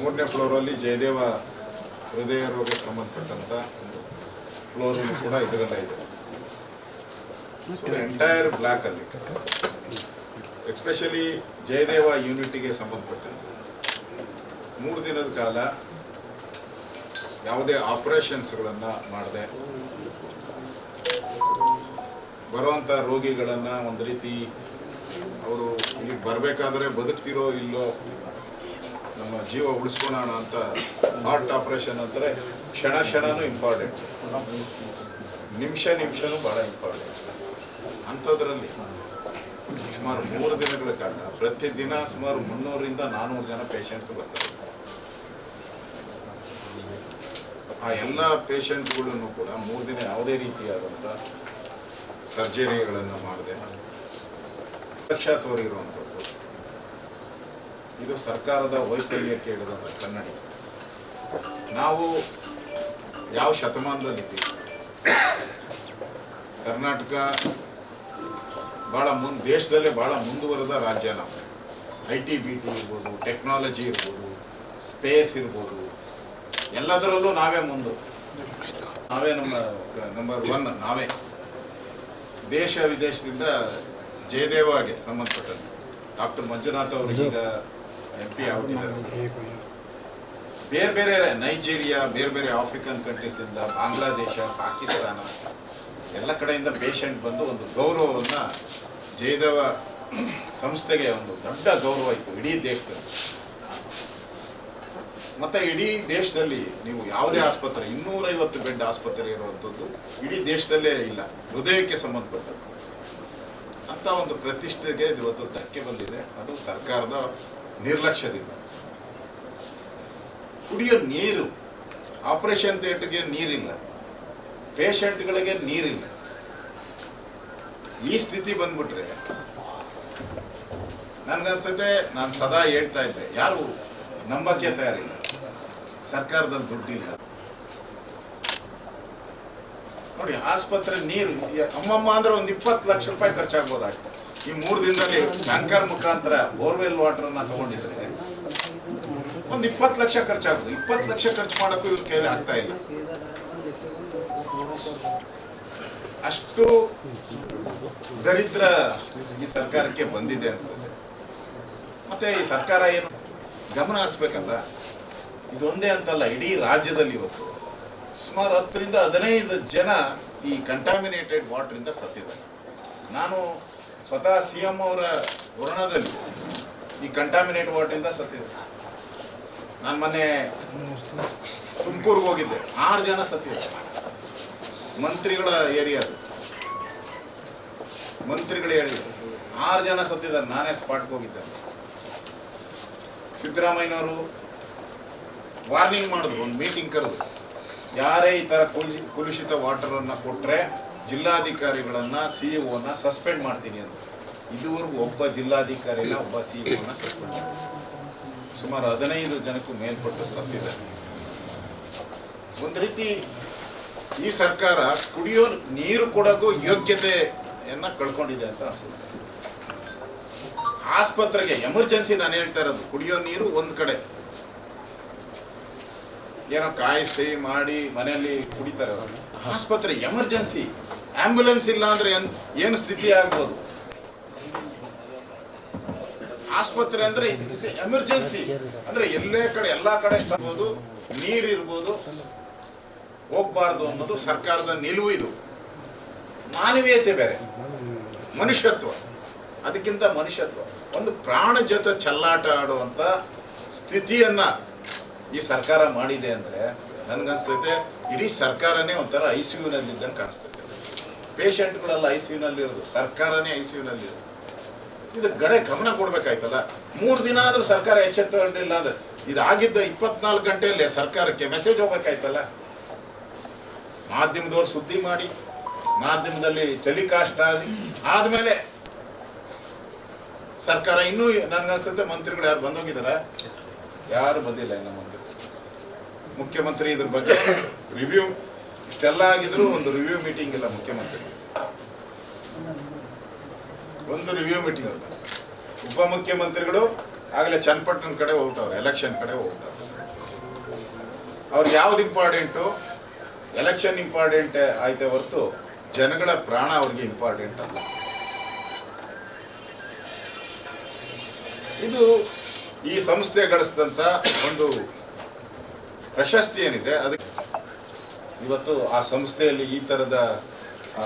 ಮೂರನೇ ಫ್ಲೋರಲ್ಲಿ ಜಯದೇವ ಹೃದಯ ರೋಗಕ್ಕೆ ಸಂಬಂಧಪಟ್ಟಂತ ಫ್ಲೋರ್ ಕೂಡ ಇದರಲ್ಲೇ ಇದೆ. ಎಂಟೈರ್ ಬ್ಲಾಕ್ ಅಲ್ಲಿ ಎಸ್ಪೆಷಲಿ ಜಯದೇವ ಯೂನಿಟಿಗೆ ಸಂಬಂಧಪಟ್ಟಂತೆ, ಮೂರು ದಿನದ ಕಾಲ ಯಾವುದೇ ಆಪರೇಷನ್ಸ್ಗಳನ್ನು ಮಾಡದೆ. ಬರುವಂಥ ರೋಗಿಗಳನ್ನು ಒಂದು ರೀತಿ ಅವರು ಇಲ್ಲಿ ಬರಬೇಕಾದ್ರೆ ಬದುಕ್ತಿರೋ ಇಲ್ಲೋ ನಮ್ಮ ಜೀವ ಉಳಿಸ್ಕೊಳ್ಳೋಣ ಅಂತ ಹಾರ್ಟ್ ಆಪರೇಷನ್ ಅಂದರೆ ಕ್ಷಣ ಕ್ಷಣನೂ ಇಂಪಾರ್ಟೆಂಟ್ ನಿಮಿಷ ನಿಮಿಷನೂ ಭಾಳ ಇಂಪಾರ್ಟೆಂಟ್ ಅಂಥದ್ರಲ್ಲಿ ಸುಮಾರು ಮೂರು ದಿನಗಳ ಕಾಲ, ಪ್ರತಿದಿನ ಸುಮಾರು ಮುನ್ನೂರಿಂದ ನಾನ್ನೂರು ಜನ ಪೇಷಂಟ್ಸ್ ಬರ್ತಾರೆ. ಆ ಎಲ್ಲ ಪೇಷಂಟ್ಗಳನ್ನು ಕೂಡ ಮೂರು ದಿನ ಯಾವುದೇ ರೀತಿಯಾದಂಥ ಸರ್ಜರಿಗಳನ್ನು ಮಾಡಿದೆ. ಲಕ್ಷ ತೋರಿರುವಂಥದ್ದು. ಇದು ಸರ್ಕಾರದ ವೈಫಲ್ಯಕ್ಕೆ ಹಿಡಿದಂಥ ಕನ್ನಡಿ. ನಾವು ಯಾವ ಶತಮಾನದಲ್ಲಿದ್ದೀವಿ? ಕರ್ನಾಟಕ ಭಾಳ ಮುನ್, ದೇಶದಲ್ಲೇ ಭಾಳ ಮುಂದುವರೆದ ರಾಜ್ಯ ನಾವು. ಐ ಟಿ ಬಿ ಟಿ ಇರ್ಬೋದು ಟೆಕ್ನಾಲಜಿ ಇರ್ಬೋದು ಸ್ಪೇಸ್ ಇರ್ಬೋದು, ಎಲ್ಲದರಲ್ಲೂ ನಾವೇ ಮುಂದು. ನಾವೇ ನಮ್ಮ ನಂಬರ್ ಒನ್ ನಾವೇ. ದೇಶ ವಿದೇಶದಿಂದ ಜಯದೇವಾಗೆ ಸಂಬಂಧಪಟ್ಟಂತೆ ಡಾಕ್ಟರ್ ಮಂಜುನಾಥ್ ಅವರು ಈಗ ಎಂ ಪಿ ಆಗಿದ್ದಾರೆ ಬೇರೆ ಬೇರೆ ನೈಜೀರಿಯಾ ಬೇರೆ ಬೇರೆ ಆಫ್ರಿಕನ್ ಕಂಟ್ರೀಸಿಂದ ಬಾಂಗ್ಲಾದೇಶ ಪಾಕಿಸ್ತಾನ ಎಲ್ಲ ಕಡೆಯಿಂದ ಪೇಷಂಟ್ ಬಂದು ಒಂದು ಗೌರವವನ್ನು ಜಯದೇವ ಸಂಸ್ಥೆಗೆ ಒಂದು ದೊಡ್ಡ ಗೌರವ ಇತ್ತು ಇಡೀ ದೇಶದಲ್ಲಿ. ಮತ್ತೆ ಇಡೀ ದೇಶದಲ್ಲಿ ನೀವು ಯಾವುದೇ ಆಸ್ಪತ್ರೆ, ಇನ್ನೂರೈವತ್ತು ಬೆಡ್ ಆಸ್ಪತ್ರೆ ಇರುವಂಥದ್ದು ಇಡೀ ದೇಶದಲ್ಲೇ ಇಲ್ಲ, ಹೃದಯಕ್ಕೆ ಸಂಬಂಧಪಟ್ಟ ಅಂತ ಒಂದು ಪ್ರತಿಷ್ಠೆಗೆ ಇವತ್ತು ಧಕ್ಕೆ ಬಂದಿದೆ. ಅದು ಸರ್ಕಾರದ ನಿರ್ಲಕ್ಷ್ಯದಿಂದ. ಕುಡಿಯೋ ನೀರು ಆಪರೇಷನ್ ಥಿಯೇಟರ್ಗೆ ನೀರಿಲ್ಲ. ಪೇಷಂಟ್ಗಳಿಗೆ ನೀರಿಲ್ಲ. ಈ ಸ್ಥಿತಿ ಬಂದ್ಬಿಟ್ರೆ ನನ್ಗನ್ಸ್ತದೆ ನಾನು ಸದಾ ಹೇಳ್ತಾ ಇದ್ದೆ, ಯಾರು ನಂಬಕ್ಕೆ ತಯಾರಿಲ್ಲ. ಸರ್ಕಾರದಲ್ಲಿ ದುಡ್ಡಿಲ್ಲ. ನೋಡಿ, ಆಸ್ಪತ್ರೆ ನೀರು, ಅಮ್ಮಮ್ಮ ಅಂದ್ರೆ ಒಂದು ಇಪ್ಪತ್ತು ಲಕ್ಷ ರೂಪಾಯಿ ಖರ್ಚಾಗ್ಬೋದು ಅಷ್ಟೇ. ಈ ಮೂರು ದಿನದಲ್ಲಿ ಟ್ಯಾಂಕರ್ ಮುಖಾಂತರ ಬೋರ್ವೆಲ್ ವಾಟರ್ನ ತಗೊಂಡಿದ್ರೆ ಒಂದು ಇಪ್ಪತ್ತು ಲಕ್ಷ ಖರ್ಚಾಗೋದು ಇಪ್ಪತ್ತು ಲಕ್ಷ ಖರ್ಚು ಮಾಡೋಕ್ಕೂ ಇವ್ರ ಕೈಲಿ ಆಗ್ತಾ ಇಲ್ಲ. ಅಷ್ಟು ದರಿದ್ರ ಈ ಸರ್ಕಾರಕ್ಕೆ ಬಂದಿದೆ ಅನ್ಸ್ತದೆ ಮತ್ತೆ ಈ ಸರ್ಕಾರ ಏನು ಗಮನ ಹರಿಸ್ಬೇಕಲ್ಲ? ಇದೊಂದೇ ಅಂತಲ್ಲ, ಇಡೀ ರಾಜ್ಯದಲ್ಲಿ ಇವತ್ತು ಸುಮಾರು ಹತ್ತರಿಂದ ಹದಿನೈದು ಜನ ಈ ಕಂಟಾಮಿನೇಟೆಡ್ ವಾಟ್ರಿಂದ ಸತ್ತಿದ್ದಾರೆ. ನಾನು ಸ್ವತಃ ಸಿ ಎಂ ಅವರ ವರ್ಣದಲ್ಲಿ ಈ ಕಂಟಾಮಿನೇಟ್ ವಾಟರಿಂದ ಸತ್ತಿದೆ ಸರ್. ನಾನು ಮೊನ್ನೆ ತುಮಕೂರಿಗೆ ಹೋಗಿದ್ದೆ. ಆರು ಜನ ಸತ್ತಿದೆ ಮಂತ್ರಿಗಳ ಏರಿಯಾ ಅದು. ಮಂತ್ರಿಗಳು ಹೇಳಿದ್ರು ಆರು ಜನ ಸತ್ತಿದ್ದಾರೆ. ನಾನೇ ಸ್ಪಾಟ್ಗೆ ಹೋಗಿದ್ದೆ. ಸಿದ್ದರಾಮಯ್ಯನವರು ವಾರ್ನಿಂಗ್ ಮಾಡಿದ್ರು ಒಂದು ಮೀಟಿಂಗ್ ಕರೆದು. ಯಾರೇ ಈ ಥರ ಕುಲಿ ಕುಲುಷಿತ ವಾಟರನ್ನು ಕೊಟ್ಟರೆ ಜಿಲ್ಲಾಧಿಕಾರಿಗಳನ್ನ ಸಿ ಒನ ಸಸ್ಪೆಂಡ್ ಮಾಡ್ತೀನಿ ಅಂತ. ಇದುವರೆಗೂ ಒಬ್ಬ ಜಿಲ್ಲಾಧಿಕಾರಿನ ಒಬ್ಬ ಸಿ ಒನ ಸಸ್ಪೆಂಡ್ ಸುಮಾರು ಹದಿನೈದು ಜನಕ್ಕೂ ಮೇಲ್ಪಟ್ಟು ಸತ್ತಿದ್ದಾರೆ. ಒಂದು ರೀತಿ ಈ ಸರ್ಕಾರ ಕುಡಿಯೋ ನೀರು ಕೊಡೋಕ್ಕೂ ಯೋಗ್ಯತೆಯನ್ನ ಕಳ್ಕೊಂಡಿದೆ ಅಂತ ಅನ್ಸುತ್ತೆ. ಆಸ್ಪತ್ರೆಗೆ ಎಮರ್ಜೆನ್ಸಿ ನಾನು ಹೇಳ್ತಾ ಇರೋದು, ಕುಡಿಯೋ ನೀರು ಒಂದು ಕಡೆ. ಏನೋ ಕಾಯಿಸಿ ಮಾಡಿ ಮನೆಯಲ್ಲಿ ಕುಡಿತಾರೆ. ಆಸ್ಪತ್ರೆ ಎಮರ್ಜೆನ್ಸಿ. ಆಂಬ್ಯುಲೆನ್ಸ್ ಇಲ್ಲ ಅಂದ್ರೆ ಏನ್- ಸ್ಥಿತಿ ಆಗ್ಬೋದು? ಆಸ್ಪತ್ರೆ ಅಂದ್ರೆ ಎಮರ್ಜೆನ್ಸಿ ಅಂದ್ರೆ ಎಲ್ಲೇ ಕಡೆ, ಎಲ್ಲಾ ಕಡೆ ಇಷ್ಟಬಹುದು ನೀರಿರ್ಬೋದು ಹೋಗ್ಬಾರ್ದು ಅನ್ನೋದು ಸರ್ಕಾರದ ನಿಲುವು ಇದು. ಮಾನವೀಯತೆ ಬೇರೆ. ಮನುಷ್ಯತ್ವ. ಅದಕ್ಕಿಂತ ಮನುಷ್ಯತ್ವ. ಒಂದು ಪ್ರಾಣ ಜೊತೆ ಚೆಲ್ಲಾಟ ಆಡುವಂತ ಸ್ಥಿತಿಯನ್ನ ಈ ಸರ್ಕಾರ ಮಾಡಿದೆ ಅಂದ್ರೆ ನನ್ಗನ್ಸ್ತೈತೆ, ಇಡೀ ಸರ್ಕಾರನೇ ಒಂಥರ ಐ ಸಿ ಯುನಲ್ಲಿ ಇದ್ದಂಗೆ ಕಾಣಿಸ್ತೈತೆ ಪೇಷಂಟ್ಗಳೆಲ್ಲ ಐ ಸಿ ಇರೋದು ಸರ್ಕಾರನೇ ಐ ಸಿ ಇರೋದು ಇದು ಗಡೆ ಗಮನ ಕೊಡ್ಬೇಕಾಯ್ತಲ್ಲ? ಮೂರು ದಿನ ಆದ್ರೂ ಸರ್ಕಾರ ಎಚ್ಚೆತ್ತುಕೊಂಡಿಲ್ಲ ಅಂದ್ರೆ, ಇದಾಗಿದ್ದ ಇಪ್ಪತ್ನಾಲ್ಕು ಗಂಟೆಯಲ್ಲಿ ಸರ್ಕಾರಕ್ಕೆ ಮೆಸೇಜ್ ಹೋಗ್ಬೇಕಾಯ್ತಲ್ಲ? ಮಾಧ್ಯಮದವ್ರು ಸುದ್ದಿ ಮಾಡಿ, ಮಾಧ್ಯಮದಲ್ಲಿ ಟೆಲಿಕಾಸ್ಟ್ ಆಗಿ, ಆದ್ಮೇಲೆ ಸರ್ಕಾರ ಇನ್ನೂ ನನಗನ್ಸುತ್ತೆ ಮಂತ್ರಿಗಳು ಯಾರು ಬಂದೋಗಿದಾರ ಯಾರು ಬಂದಿಲ್ಲ ಮಂತ್ರಿ ಮುಖ್ಯಮಂತ್ರಿ ಇದ್ರ ಬಗ್ಗೆ. ರಿವ್ಯೂ ಇಷ್ಟೆಲ್ಲ ಆಗಿದ್ರು ಒಂದು ರಿವ್ಯೂ ಮೀಟಿಂಗ್ ಇಲ್ಲ ಮುಖ್ಯಮಂತ್ರಿ. ಒಂದು ರಿವ್ಯೂ ಮೀಟಿಂಗ್ ಇಲ್ಲ. ಉಪಮುಖ್ಯಮಂತ್ರಿಗಳು ಆಗಲೇ ಚನ್ನಪಟ್ಟಣ ಕಡೆ ಹೋಗ್ತಾವ್ರೆ ಎಲೆಕ್ಷನ್ ಕಡೆ ಹೋಗ್ತಾವ್ರೆ. ಅವ್ರಿಗೆ ಯಾವ್ದು ಇಂಪಾರ್ಟೆಂಟು ಎಲೆಕ್ಷನ್ ಇಂಪಾರ್ಟೆಂಟ್ ಆಯ್ತೆ ಹೊರತು ಜನಗಳ ಪ್ರಾಣ ಅವ್ರಿಗೆ ಇಂಪಾರ್ಟೆಂಟ್ ಅಲ್ಲ. ಇದು ಈ ಸಂಸ್ಥೆ ಗಳಿಸಿದಂಥ ಒಂದು ಪ್ರಶಸ್ತಿ ಏನಿದೆ, ಅದಕ್ಕೆ ಇವತ್ತು ಆ ಸಂಸ್ಥೆಯಲ್ಲಿ ಈ ಥರದ ಆ,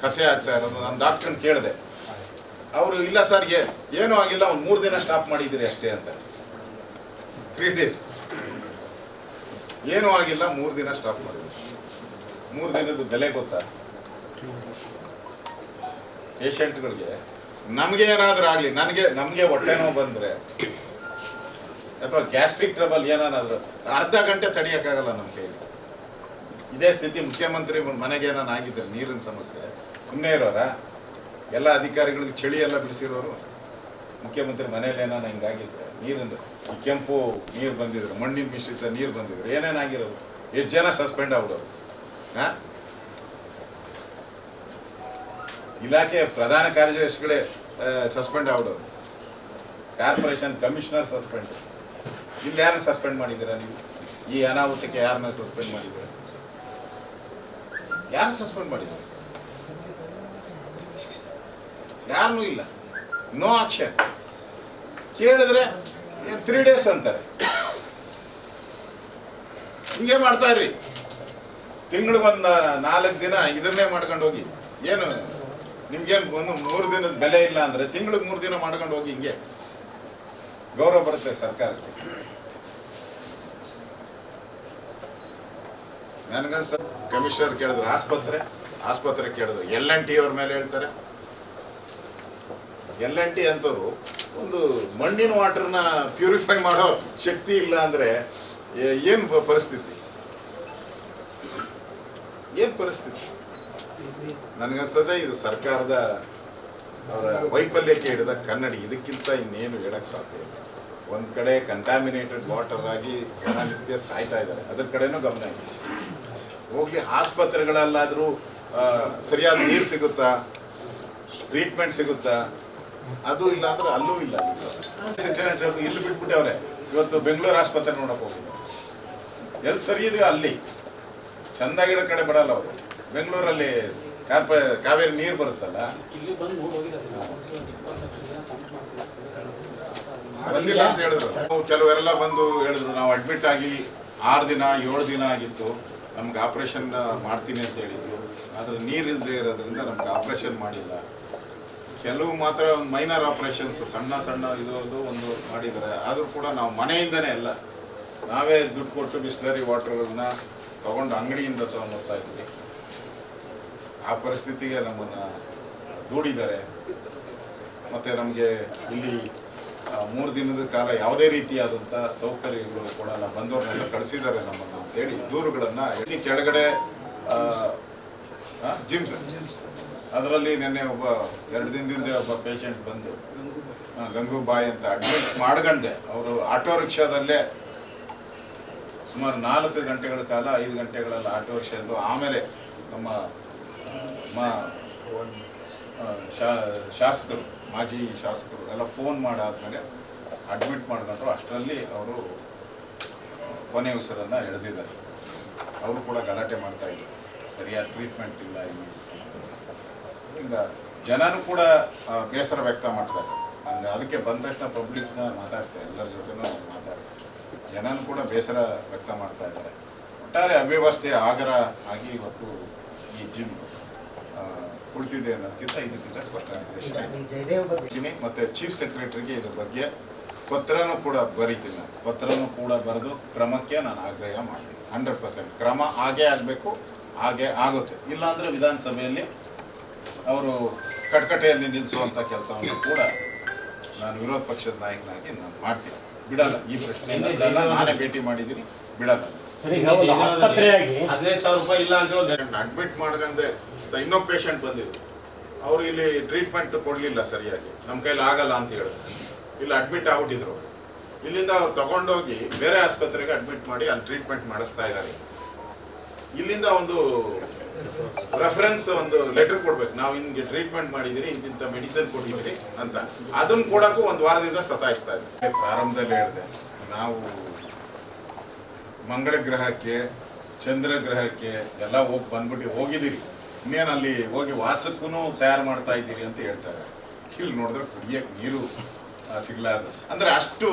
ಕಥೆ ಆಗ್ತಾ ಇರೋದು ನಾನು ಡಾಕ್ಟ್ರನ್ನ ಕೇಳಿದೆ. ಅವರು ಇಲ್ಲ ಸರ್ ಏನೂ ಆಗಿಲ್ಲ ಒಂದು ಮೂರು ದಿನ ಸ್ಟಾಪ್ ಮಾಡಿದ್ದೀರಿ ಅಷ್ಟೇ ಅಂತ. ತ್ರೀ ಡೇಸ್ ಏನೂ ಆಗಿಲ್ಲ ಮೂರು ದಿನ ಸ್ಟಾಪ್ ಮಾಡಿದ್ರು. ಮೂರು ದಿನದ ಬೆಲೆ ಗೊತ್ತಾ? ಪೇಷಂಟ್ಗಳಿಗೆ ನಮಗೆ ಏನಾದರೂ ಆಗಲಿ ನನಗೆ ನಮಗೆ ಹೊಟ್ಟೆ ನೋವು ಬಂದರೆ ಅಥವಾ ಗ್ಯಾಸ್ಟ್ರಿಕ್ ಟ್ರಬಲ್ ಏನಾದ್ರು ಅರ್ಧ ಗಂಟೆ ತಡೆಯೋಕ್ಕಾಗಲ್ಲ ನಮ್ಮ ಕೈಲಿ ಇದೇ ಸ್ಥಿತಿ ಮುಖ್ಯಮಂತ್ರಿ ಮನೆಗೆ ನಾನು ಆಗಿದ್ರೆ, ನೀರಿನ ಸಮಸ್ಯೆ ಸುಮ್ಮನೆ ಇರೋರ? ಎಲ್ಲ ಅಧಿಕಾರಿಗಳಿಗೆ ಚಳಿ ಎಲ್ಲ ಬಿಡಿಸಿರೋರು? ಮುಖ್ಯಮಂತ್ರಿ ಮನೇಲಿ ಏನಾನ ಹಿಂಗಾಗಿದ್ರೆ ನೀರಿಂದ ಈ ಕೆಂಪು ನೀರು ಬಂದಿದ್ರು, ಮಣ್ಣಿನ ಮಿಶ್ರಿತ ನೀರು ಬಂದಿದ್ರು ಏನೇನಾಗಿರೋದು ಎಷ್ಟು ಜನ ಸಸ್ಪೆಂಡ್ ಆಗ್ಬಿಡೋರು? ಹಾಂ? ಇಲಾಖೆ ಪ್ರಧಾನ ಕಾರ್ಯದರ್ಶಿಗಳೇ ಸಸ್ಪೆಂಡ್ ಆಗ್ಬಿಡೋರು. Corporation commissioner suspend. ಇಲ್ಲಿ ಯಾರನ್ನ ಸಸ್ಪೆಂಡ್ ಮಾಡಿದ್ದೀರಾ ನೀವು? ಈ ಅನಾಹುತಕ್ಕೆ ಯಾರನ್ನ ಸಸ್ಪೆಂಡ್ ಮಾಡಿದ್ದೀರಾ? ಯಾರು ಸಸ್ಪೆಂಡ್ ಮಾಡಿದ್ದಾರೆ ಯಾರನ್ನೂ ಇಲ್ಲ. ನೋ ಆಕ್ಷನ್ ಕೇಳಿದ್ರೆ ತ್ರೀ ಡೇಸ್ ಅಂತಾರೆ. ಹಿಂಗೆ ಮಾಡ್ತಾ ಇರ್ರಿ. ತಿಂಗಳು ಬಂದ ನಾಲ್ಕು ದಿನ ಇದನ್ನೇ ಮಾಡ್ಕೊಂಡು ಹೋಗಿ. ಏನು, ನಿಮ್ಗೇನು ಒಂದು ಮೂರು ದಿನದ ಬೆಲೆ ಇಲ್ಲ ಅಂದ್ರೆ ತಿಂಗಳಿಗೆ ಮೂರು ದಿನ ಮಾಡ್ಕೊಂಡು ಹೋಗಿ ಹಿಂಗೆ. ಗೌರವ ಬರುತ್ತೆ ಸರ್ಕಾರಕ್ಕೆ. ನನಗನ್ಸ್ತ ಕಮಿಷನರ್ ಕೇಳಿದ್ರು, ಆಸ್ಪತ್ರೆ ಆಸ್ಪತ್ರೆ ಕೇಳಿದ್ರು. ಎಲ್ ಎನ್ ಟಿ ಅವ್ರ ಮೇಲೆ ಹೇಳ್ತಾರೆ. ಎಲ್ ಎನ್ ಟಿ ಅಂತವ್ರು ಒಂದು ಮಣ್ಣಿನ ವಾಟರ್ನ ಪ್ಯೂರಿಫೈ ಮಾಡೋ ಶಕ್ತಿ ಇಲ್ಲ ಅಂದ್ರೆ ಏನು ಪರಿಸ್ಥಿತಿ? ಏನ್ ಪರಿಸ್ಥಿತಿ? ನನಗನ್ಸ್ತದೆ ಇದು ಸರ್ಕಾರದ ಅವರ ವೈಫಲ್ಯಕ್ಕೆ ಹಿಡಿದ ಕನ್ನಡಿ. ಇದಕ್ಕಿಂತ ಇನ್ನೇನು ಹೇಳಕ್ ಸಾಧ್ಯ ಇಲ್ಲ. ಒಂದ್ ಕಡೆ ಕಂಟಾಮಿನೇಟೆಡ್ ವಾಟರ್ ಆಗಿ ಜನ ನಿತ್ಯ ಸಾಯ್ತಾ ಇದ್ದಾರೆ. ಅದ್ರ ಕಡೆನೂ ಗಮನ ಇದೆ ಹೋಗ್ಲಿ ಆಸ್ಪತ್ರೆಗಳಲ್ಲಾದ್ರೂ ಸರಿಯಾದ ನೀರು ಸಿಗುತ್ತಾ? ಟ್ರೀಟ್ಮೆಂಟ್ ಸಿಗುತ್ತಾ? ಅದು ಇಲ್ಲ ಅಂದ್ರೆ ಅಲ್ಲೂ ಇಲ್ಲ. ಇಲ್ಲಿ ಬಿಟ್ಬಿಟ್ಟವ್ರೆ ಇವತ್ತು ಬೆಂಗಳೂರು ಆಸ್ಪತ್ರೆ ನೋಡಕ್ ಹೋಗಿದ್ರು ಎಲ್ಲಿ ಸರಿ ಇದೆಯೋ ಅಲ್ಲಿ. ಚಂದಾಗಿಡೋ ಕಡೆ ಬರಲ್ಲ ಅವರು. ಬೆಂಗಳೂರಲ್ಲಿ ಕಾರ್ಪ ಕಾವೇರಿ ನೀರು ಬರುತ್ತಲ್ಲ? ಬಂದಿಲ್ಲ ಅಂತ ಹೇಳಿದ್ರು. ನಾವು ಕೆಲವರೆಲ್ಲ ಬಂದು ಹೇಳಿದ್ರು. ನಾವು ಅಡ್ಮಿಟ್ ಆಗಿ ಆರು ದಿನ ಏಳು ದಿನ ಆಗಿತ್ತು. ನಮ್ಗೆ ಆಪ್ರೇಷನ್ ಮಾಡ್ತೀನಿ ಅಂತ ಹೇಳಿದ್ರು. ಆದ್ರೆ ನೀರಿಲ್ಲದೆ ಇರೋದ್ರಿಂದ ನಮ್ಗೆ ಆಪ್ರೇಷನ್ ಮಾಡಿಲ್ಲ. ಕೆಲವು ಮಾತ್ರ ಒಂದು ಮೈನರ್ ಆಪ್ರೇಷನ್ಸ್ ಸಣ್ಣ ಸಣ್ಣ ಇದು ಒಂದು ಮಾಡಿದ್ದಾರೆ. ಆದರೂ ಕೂಡ ನಾವು ಮನೆಯಿಂದನೇ ಎಲ್ಲ ನಾವೇ ದುಡ್ಡು ಕೊಟ್ಟು ಬಿಸ್ಲರಿ ವಾಟರ್ನ ತಗೊಂಡು ಅಂಗಡಿಯಿಂದ ತಗೊಂಡು ಹೋಗ್ತಾ ಇದ್ವಿ. ಆ ಪರಿಸ್ಥಿತಿಗೆ ನಮ್ಮನ್ನು ದೂಡಿದ್ದಾರೆ. ಮತ್ತು ನಮಗೆ ಇಲ್ಲಿ ಮೂರು ದಿನದ ಕಾಲ ಯಾವುದೇ ರೀತಿಯಾದಂಥ ಸೌಕರ್ಯಗಳು ಕೊಡಲ್ಲ. ಬಂದವ್ರನ್ನೆಲ್ಲ ಕಳಿಸಿದ್ದಾರೆ ನಮ್ಮನ್ನು. ಅಂತೇಳಿ ದೂರುಗಳನ್ನು ಎಲ್ಲಿ ಕೆಳಗಡೆ ಜಿಮ್ಸ್ ಅದರಲ್ಲಿ ನಿನ್ನೆ ಒಬ್ಬ, ಎರಡು ದಿನದಿಂದ ಒಬ್ಬ ಪೇಷಂಟ್ ಬಂದು ಗಂಗೂ ಗಂಗೂಬಾಯಿ ಅಂತ ಅಡ್ಮಿಟ್ ಮಾಡ್ಕೊಂಡೆ ಅವರು ಆಟೋ ರಿಕ್ಷಾದಲ್ಲೇ ಸುಮಾರು ನಾಲ್ಕು ಗಂಟೆಗಳ ಕಾಲ, ಐದು ಗಂಟೆಗಳೆಲ್ಲ ಆಟೋ ರಿಕ್ಷಾ ಇದ್ದು ಆಮೇಲೆ ನಮ್ಮ ಶಾ- ಶಾಸಕರು, ಮಾಜಿ ಶಾಸಕರು ಎಲ್ಲ ಫೋನ್ ಮಾಡಾದ್ಮೇಲೆ ಅಡ್ಮಿಟ್ ಮಾಡ್ಕೊಂಡ್ರು. ಅಷ್ಟರಲ್ಲಿ ಅವರು ಕೊನೆ ಉಸಿರನ್ನು ಎಳೆದಿದ್ದಾರೆ. ಅವರು ಕೂಡ ಗಲಾಟೆ ಮಾಡ್ತಾ ಇದ್ರು. ಸರಿಯಾದ ಟ್ರೀಟ್ಮೆಂಟ್ ಇಲ್ಲ ಇಲ್ಲಿ. ಈಗ ಜನನೂ ಕೂಡ ಬೇಸರ ವ್ಯಕ್ತ ಮಾಡ್ತಾ ಇದ್ದಾರೆ. ಹಂಗೆ ಅದಕ್ಕೆ ಬಂದ ತಕ್ಷಣ ಪಬ್ಲಿಕ್ನ ಮಾತಾಡ್ತಾರೆ ಎಲ್ಲರ ಜೊತೆನೂ ಮಾತಾಡ್ತಾರೆ. ಜನನೂ ಕೂಡ ಬೇಸರ ವ್ಯಕ್ತ ಮಾಡ್ತಾ ಇದ್ದಾರೆ. ಒಟ್ಟಾರೆ ಅವ್ಯವಸ್ಥೆ ಆಗರ ಆಗಿ ಇವತ್ತು ಈ ಜಿಮ್ ಕುಳಿತಿದೆ ಅನ್ನೋದಕ್ಕಿಂತ ಇದಕ್ಕಿಂತ ಸ್ಪಷ್ಟ ನಿರ್ದೇಶನ ಮತ್ತೆ ಚೀಫ್ ಸೆಕ್ರೆಟರಿಗೆ ಇದ್ರ ಬಗ್ಗೆ ಪತ್ರನೂ ಕೂಡ ಬರೀತೀನಿ ನಾನು ಪತ್ರನೂ ಕೂಡ ಬರೆದು ಕ್ರಮಕ್ಕೆ ನಾನು ಆಗ್ರಹ ಮಾಡ್ತೀನಿ. Hundred percent. ಕ್ರಮ ಹಾಗೆ ಆಗಬೇಕು ಹಾಗೆ ಆಗುತ್ತೆ. ಇಲ್ಲಾಂದರೆ ವಿಧಾನಸಭೆಯಲ್ಲಿ ಅವರು ಕಟ್ಕಟೆಯಲ್ಲಿ ನಿಲ್ಲಿಸುವಂಥ ಕೆಲಸವನ್ನು ಕೂಡ ನಾನು ವಿರೋಧ ಪಕ್ಷದ ನಾಯಕನಾಗಿ ನಾನು ಮಾಡ್ತೀನಿ. ಬಿಡಲ್ಲ. ಈ ಪ್ರಶ್ನೆಯನ್ನು ಬಿಡಲ್ಲ. ನಾನೇ ಭೇಟಿ ಮಾಡಿದ್ದೀನಿ. ಬಿಡಲ್ಲ. ಅಡ್ಮಿಟ್ ಮಾಡ್ಕೊಂಡೆ ಇನ್ನೊಬ್ಬ ಪೇಷಂಟ್ ಬಂದಿದ್ರು ಅವ್ರು ಇಲ್ಲಿ ಟ್ರೀಟ್ಮೆಂಟ್ ಕೊಡಲಿಲ್ಲ ಸರಿಯಾಗಿ. ನಮ್ಮ ಕೈಲಿ ಆಗಲ್ಲ ಅಂತ ಹೇಳಿದ್ರು. ಇಲ್ಲಿ ಅಡ್ಮಿಟ್ ಆಗ್ಬಿಟ್ಟಿದ್ರು. ಇಲ್ಲಿಂದ ಅವ್ರು ತಗೊಂಡೋಗಿ ಬೇರೆ ಆಸ್ಪತ್ರೆಗೆ ಅಡ್ಮಿಟ್ ಮಾಡಿ ಅಲ್ಲಿ ಟ್ರೀಟ್ಮೆಂಟ್ ಮಾಡಿಸ್ತಾ ಇದ್ದಾರೆ. ಇಲ್ಲಿಂದ ಒಂದು ರೆಫರೆನ್ಸ್ ಒಂದು ಲೆಟರ್ ಕೊಡ್ಬೇಕು. ನಾವು ಹಿಂಗೆ ಟ್ರೀಟ್ಮೆಂಟ್ ಮಾಡಿದಿರಿ ಇಂತಿಂಥ ಮೆಡಿಸಿನ್ ಕೊಟ್ಟಿದ್ದೀರಿ ಅಂತ. ಅದನ್ನ ಕೊಡಕ್ಕೂ ಒಂದು ವಾರದಿಂದ ಸತಾಯಿಸ್ತಾ ಇದ್ದೀವಿ ಪ್ರಾರಂಭದಲ್ಲಿ ಹೇಳಿದೆ, ನಾವು ಮಂಗಳ ಗ್ರಹಕ್ಕೆ, ಚಂದ್ರ ಗ್ರಹಕ್ಕೆ ಎಲ್ಲ ಹೋಗಿ ಬಂದ್ಬಿಟ್ಟು ಹೋಗಿದ್ದೀರಿ. ಇನ್ನೇನು ಅಲ್ಲಿ ಹೋಗಿ ವಾಸಕ್ಕೂ ತಯಾರು ಮಾಡ್ತಾ ಇದ್ದೀರಿ ಅಂತ ಹೇಳ್ತಾರೆ ಇಲ್ಲಿ ನೋಡಿದ್ರೆ ಕುಡಿಯಕ್ಕೆ ನೀರು ಸಿಗ್ಲಾರ್ದು. ಅಂದ್ರೆ ಅಷ್ಟು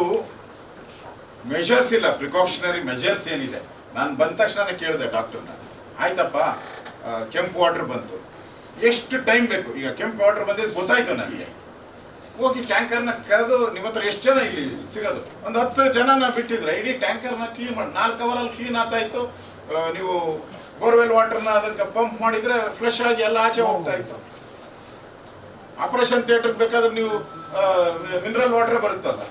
ಮೆಷರ್ಸ್ ಇಲ್ಲ ಪ್ರಿಕಾಷನರಿ ಮೆಷರ್ಸ್ ಏನಿದೆ. ನಾನು ಬಂದ ತಕ್ಷಣ ಕೇಳಿದೆ ಡಾಕ್ಟರ್ನ. ಆಯ್ತಪ್ಪ ಕೆಂಪು ವಾಟರ್ ಬಂತು. ಎಷ್ಟು ಟೈಮ್ ಬೇಕು? ಈಗ ಕೆಂಪು ವಾಟರ್ ಬಂದಿದ್ದು ಗೊತ್ತಾಯ್ತು ನನಗೆ. ಹೋಗಿ ಟ್ಯಾಂಕರ್ನ ಕರೆದು, ನಿಮ್ಮ ಹತ್ರ ಎಷ್ಟು ಜನ ಇಲ್ಲಿ ಸಿಗೋದು? ಒಂದು ಹತ್ತು ಜನನ ಬಿಟ್ಟಿದ್ರೆ. ಇಡೀ ಟ್ಯಾಂಕರ್ನ ಕ್ಲೀನ್ ಮಾಡಿ, ನಾಲ್ಕು ಅವರಲ್ಲಿ ಕ್ಲೀನ್ ಆಗ್ತಾ ಇತ್ತು ನೀವು ಬೋರ್ವೆಲ್ ವಾಟರ್ನ ಅದಕ್ಕೆ ಪಂಪ್ ಮಾಡಿದ್ರೆ ಫ್ರೆಶ್ ಆಗಿ ಎಲ್ಲ ಆಚೆ ಹೋಗ್ತಾ ಇತ್ತು. ಆಪರೇಷನ್ ಥಿಯೇಟರ್ ಬೇಕಾದ್ರೆ ನೀವು ಮಿನರಲ್ ವಾಟರ್ ಬರುತ್ತಲ್ಲ.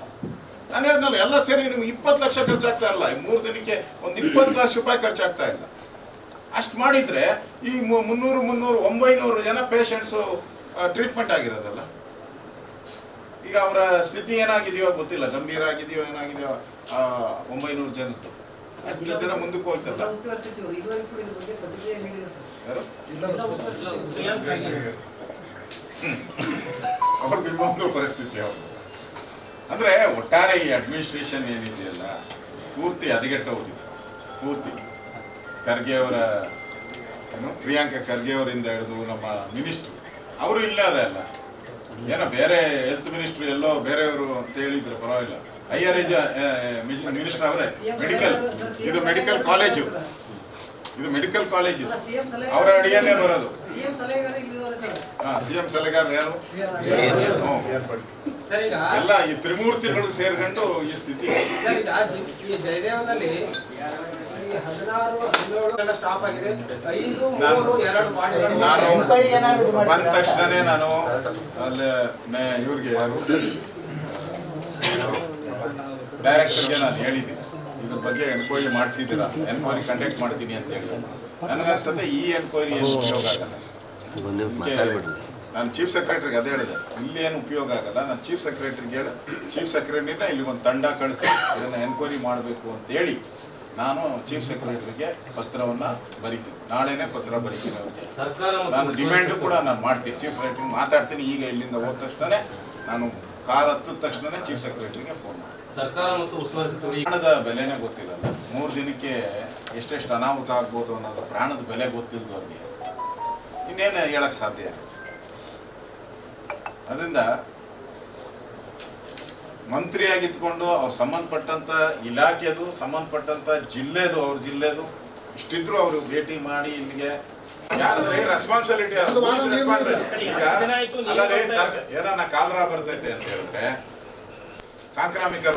ನಾನು ಹೇಳ್ದಲ್ಲ ಎಲ್ಲ ಸೇರಿ ನಿಮ್ಗೆ ಇಪ್ಪತ್ತು ಲಕ್ಷ ಖರ್ಚಾಗ್ತಾ ಇಲ್ಲ. ಈ ಮೂರು ದಿನಕ್ಕೆ ಒಂದು ಇಪ್ಪತ್ತು ಲಕ್ಷ ರೂಪಾಯಿ ಖರ್ಚಾಗ್ತಾ ಇಲ್ಲ. ಅಷ್ಟು ಮಾಡಿದ್ರೆ ಈ ಮುನ್ನೂರು ಮುನ್ನೂರು ಒಂಬೈನೂರು ಜನ ಪೇಷಂಟ್ಸು ಟ್ರೀಟ್ಮೆಂಟ್ ಆಗಿರೋದಲ್ಲ. ಈಗ ಅವರ ಸ್ಥಿತಿ ಏನಾಗಿದೆಯೋ ಗೊತ್ತಿಲ್ಲ. ಗಂಭೀರ ಆಗಿದೆಯೋ ಏನಾಗಿದೆಯೋ ಆ, ಒಂಬೈನೂರು ಜನ ಅಷ್ಟು ಜನ ಮುಂದಕ್ಕೆ ಹೋಗ್ತಲ್ಲ. ಯಾರು? ಅವ್ರದ್ದು ಇನ್ನೊಂದು ಪರಿಸ್ಥಿತಿ ಅವರು ಅಂದ್ರೆ ಒಟ್ಟಾರೆ ಈ ಅಡ್ಮಿನಿಸ್ಟ್ರೇಷನ್ ಏನಿದೆಯಲ್ಲ ಪೂರ್ತಿ ಹದಗೆಟ್ಟ ಹೋಗಿದೆ ಪೂರ್ತಿ ಖರ್ಗೆ ಅವರ ಏನು ಪ್ರಿಯಾಂಕಾ ಖರ್ಗೆ ಅವರಿಂದ ಹಿಡಿದು ನಮ್ಮ ಮಿನಿಸ್ಟ್ರು ಅವರು ಇಲ್ಲಾರೆ ಅಲ್ಲ ಏನೋ ಬೇರೆ ಹೆಲ್ತ್ ಮಿನಿಸ್ಟ್ರು ಎಲ್ಲೋ ಬೇರೆಯವರು ಅಂತ ಹೇಳಿದ್ರು ಪರವಾಗಿಲ್ಲ ಹೈಯರ್ ಏಜ್ ಮಿನಿಸ್ಟರ್ ಅವರೇ ಮೆಡಿಕಲ್ ಇದು ಮೆಡಿಕಲ್ ಕಾಲೇಜು ಇದು ಮೆಡಿಕಲ್ ಕಾಲೇಜು ಅವರ ಅಡಿಯಲ್ಲೇ ಬರೋದು ಸಿಎಂ ಸಲಗಾರ ಇಲ್ಲಿದವರು ಸರ್ ಹಾ ಸಿಎಂ ಸಲಹೆಗಾರ ಯಾರು? ಹ್ಮ್. ಸರ್ ಈಗ ಎಲ್ಲ ಈ ತ್ರಿಮೂರ್ತಿಗಳು ಸೇರ್ಕೊಂಡು ಈ ಸ್ಥಿತಿ. ಸರ್ ಈಗ ಈ ಜಯದೇವನಲ್ಲಿ ಈ ಹದಿನಾರು ಹದಿನೇಳು ಸ್ಟಾಪ್ ಆಗಿದೆ. ಐದು ನಾನು- ಮೂರು ಎರಡು? ಬಂದ ತಕ್ಷಣನೇ ನಾನು ಅಲ್ಲಿ ಮೇ- ಇವ್ರಿಗೆ ಯಾರು? ಡೈರೆಕ್ಟರ್ಗೆ ನಾನು ಹೇಳಿದ್ದೀನಿ. ಇದ್ರ ಬಗ್ಗೆ ಎನ್ಕ್ವೈರಿ ಮಾಡಿಸಿದ್ದೀರಾ ಎನ್ಕ್ವೈರಿ ಕಂಡಕ್ಟ್ ಮಾಡ್ತೀನಿ ಅಂತ ಹೇಳಿ ನನಗನ್ಸ್ತದೆ ಈ ಎನ್ಕ್ವೈರಿ ಎಷ್ಟು ಉಪಯೋಗ ಆಗಲ್ಲ ನಾನು ಚೀಫ್ ಸೆಕ್ರೆಟರಿಗೆ ಅದೇ ಹೇಳಿದೆ. ಇಲ್ಲಿ ಏನು ಉಪಯೋಗ ಆಗಲ್ಲ. ನಾನು ಚೀಫ್ ಸೆಕ್ರೆಟರಿಗೆ ಹೇಳಿ ಚೀಫ್ ಸೆಕ್ರೆಟರಿನ ಇಲ್ಲಿ ಒಂದು ತಂಡ ಕಳಿಸಿ ಇದನ್ನು ಎನ್ಕ್ವೈರಿ ಮಾಡಬೇಕು ಅಂತ ಹೇಳಿ ನಾನು ಚೀಫ್ ಸೆಕ್ರೆಟರಿಗೆ ಪತ್ರವನ್ನು ಬರಿತೀನಿ. ನಾಳೆನೇ ಪತ್ರ ಬರಿತೀನಿ ಅವ್ರಿಗೆ. ಸರ್ಕಾರ ನಾನು ಡಿಮ್ಯಾಂಡ್ ಕೂಡ ನಾನು ಮಾಡ್ತೀನಿ. ಚೀಫ್ ಸೆಕ್ರೆಟರಿ ಮಾತಾಡ್ತೀನಿ. ಈಗ ಇಲ್ಲಿಂದ ಹೋದ ತಕ್ಷಣವೇ ನಾನು ಕಾಲ ಹತ್ತಿದ ತಕ್ಷಣನೇ ಚೀಫ್ ಸೆಕ್ರೆಟರಿಗೆ ಫೋನ್ ಮಾಡ್ತೀನಿ. ಸರ್ಕಾರ ಮತ್ತು ಉಸ್ತುವಾರಿ ಸಚಿವರು ಪ್ರಾಣದ ಬೆಲೆನೇ ಗೊತ್ತಿರಲ್ಲ. ಮೂರು ದಿನಕ್ಕೆ ಎಷ್ಟೆಷ್ಟು ಅನಾಹುತ ಆಗ್ಬೋದು ಅನ್ನೋದು ಪ್ರಾಣದ ಬೆಲೆ ಗೊತ್ತಿಲ್ಲದವ್ರಿಗೆ ಇನ್ನೇನು ಹೇಳಕ್ ಸಾಧ್ಯ? ಅದರಿಂದ ಮಂತ್ರಿಯಾಗಿದ್ಕೊಂಡು ಅವ್ರು ಸಂಬಂಧಪಟ್ಟಂತ ಇಲಾಖೆದು ಸಂಬಂಧಪಟ್ಟಂತ ಜಿಲ್ಲೆದು ಅವ್ರ ಜಿಲ್ಲೆದು ಇಷ್ಟಿದ್ರು ಅವರು ಭೇಟಿ ಮಾಡಿ ಇಲ್ಲಿಗೆ. ಯಾರಾದ್ರೆ ರೆಸ್ಪಾನ್ಸಿಬಿಲಿಟಿ ಏನಾರ ಕಾಲರ ಬರ್ತೈತೆ ಅಂತ ಹೇಳಿದ್ರೆ ಸಾಂಕ್ರಾಮಿಕ